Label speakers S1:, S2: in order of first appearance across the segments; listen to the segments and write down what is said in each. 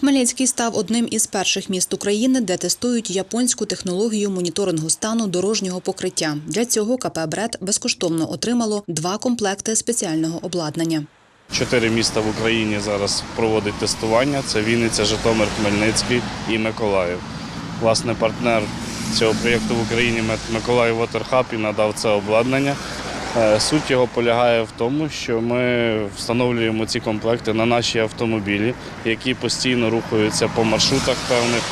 S1: Хмельницький став одним із перших міст України, де тестують японську технологію моніторингу стану дорожнього покриття. Для цього КП «Бред» безкоштовно отримало два комплекти спеціального обладнання.
S2: Чотири міста в Україні зараз проводять тестування: це Вінниця, Житомир, Хмельницький і Миколаїв. Власне, партнер цього проєкту в Україні Миколаїв Hub і надав це обладнання. Е, Суть його полягає в тому, що ми встановлюємо ці комплекти на наші автомобілі, які постійно рухаються по маршрутах певних.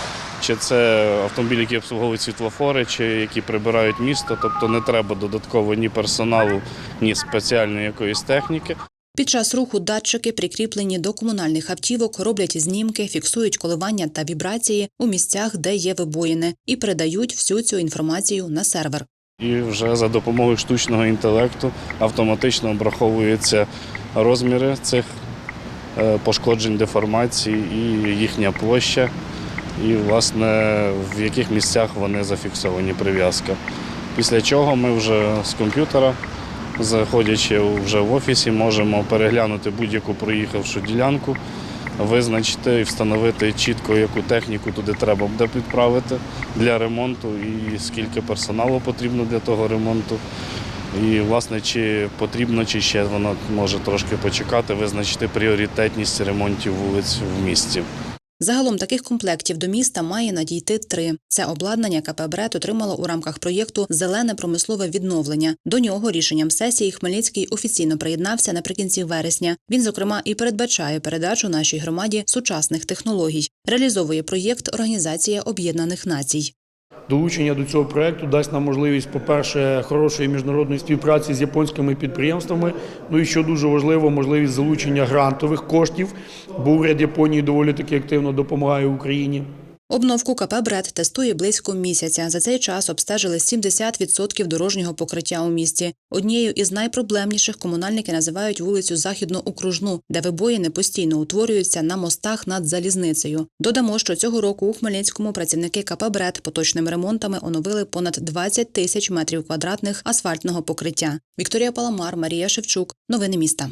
S2: Чи це автомобілі, які обслуговують світлофори, чи які прибирають місто, тобто не треба додатково ні персоналу, ні спеціальної якоїсь техніки.
S1: Під час руху датчики, прикріплені до комунальних автівок, роблять знімки, фіксують коливання та вібрації у місцях, де є вибоїни, і передають всю цю інформацію на сервер.
S2: І вже за допомогою штучного інтелекту автоматично обраховуються розміри цих е, пошкоджень, деформацій і їхня площа, і, власне, в яких місцях вони зафіксовані прив'язка. Після чого ми вже з комп'ютера, заходячи вже в офісі, можемо переглянути будь-яку проїхавшу ділянку, визначити і встановити чітко, яку техніку туди треба буде підправити для ремонту і скільки персоналу потрібно для того ремонту. І, власне, чи потрібно, чи ще воно може трошки почекати, визначити пріоритетність ремонтів вулиць в місті.
S1: Загалом таких комплектів до міста має надійти три. Це обладнання КП «Бред» отримало у рамках проєкту Зелене промислове відновлення. До нього рішенням сесії Хмельницький офіційно приєднався наприкінці вересня. Він, зокрема, і передбачає передачу нашій громаді сучасних технологій. Реалізовує проєкт Організація Об'єднаних Націй.
S3: Долучення до цього проекту дасть нам можливість, по-перше, хорошої міжнародної співпраці з японськими підприємствами. Ну і що дуже важливо, можливість залучення грантових коштів, бо уряд Японії доволі таки активно допомагає Україні.
S1: Обновку КП «Бред» тестує близько місяця. За цей час обстежили 70% дорожнього покриття у місті. Однією із найпроблемніших комунальники називають вулицю Західно-Окружну, де вибоїни постійно утворюються на мостах над залізницею. Додамо, що цього року у Хмельницькому працівники КП «Бред» поточними ремонтами оновили понад 20 тисяч метрів квадратних асфальтного покриття. Вікторія Паламар, Марія Шевчук. Новини міста.